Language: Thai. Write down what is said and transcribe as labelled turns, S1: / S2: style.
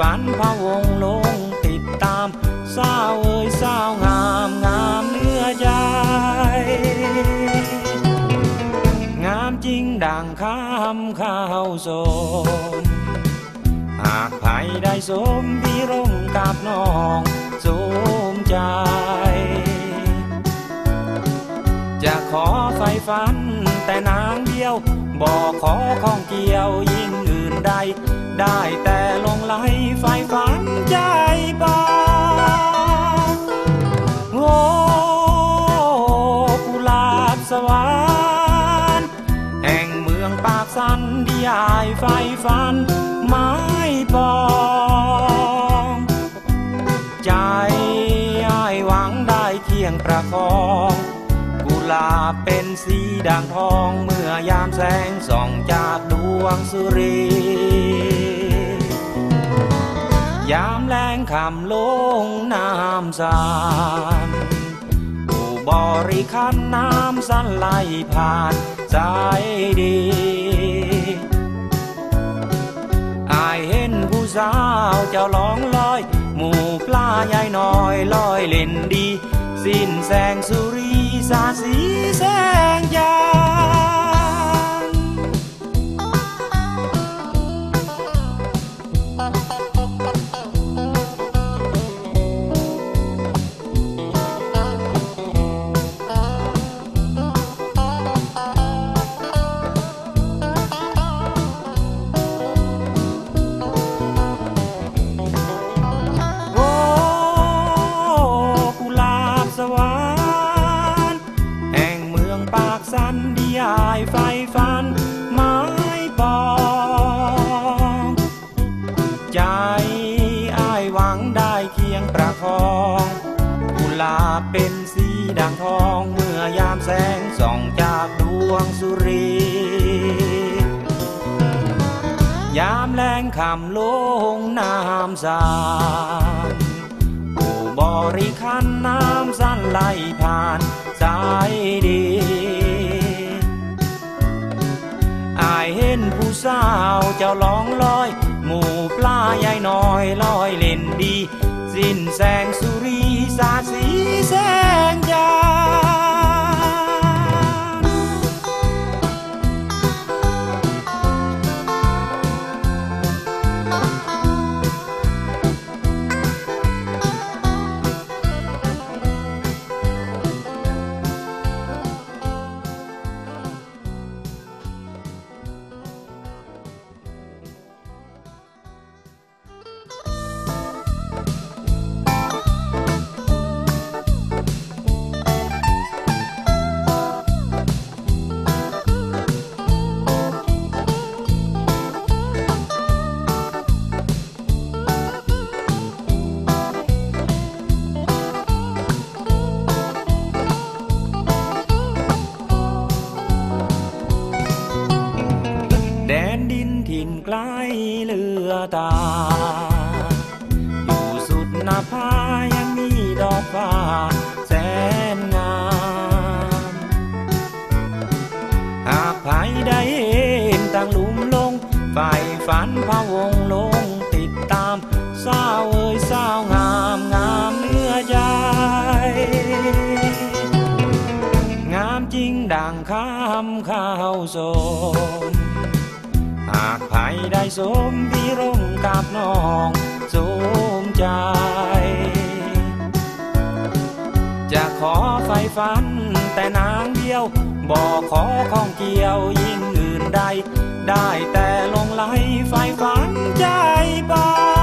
S1: ฝันพะวงลงติดตามสาวเอ้ยสาวงามงามเนื้อใจงามจริงดังคำข้าวสมหากไผได้สมพี่ร่มกับน้องสมใจ จะขอไฟฝันแต่นางเดียวบอกขอของเกี่ยวยิ่งอื่นใด ได้แต่ลงไหลไฟฝันใจบาโอ้กุหลาบสวรรค์แห่งเมืองปากสันที่อายไฟฝันไม้ปองใจอายหวังได้เคียงประคองกุหลาบเป็นสีด่างทองเมื่อยามแสงส่องจากดวงสุรี ยามแรงคำลงน้ำสานผู้บริคันน้ำสันไหลผ่านใจดีอายเห็นผู้สาวเจ้าร้องลอย หมู่ปลาใหญ่น้อยลอยเล่นดี สิ้นแสงสุรีสาสีแสงยา วงสุรี ยามแรงคำลงน้ำสานผู้บริคันน้ำสั้นไหลผ่านสายดีอายเห็นผู้สาวเจ้าร้องลอย หมู่ปลาใหญ่น้อยลอยเล่นดี สิ้นแสงสุรีสาสีแสง ฝันพะวงลงติดตามสาวเอ้ยสาวงามงามเนื้อใจงามจริงดังคำข้าวสมหากไผได้สมพี่ร่มกับน้องสมใจ จะขอไฟฝันแต่นางเดียวบอกขอของเกี่ยวยิ่งอื่นใด ได้แต่ลงไหลไฟฝันใจบา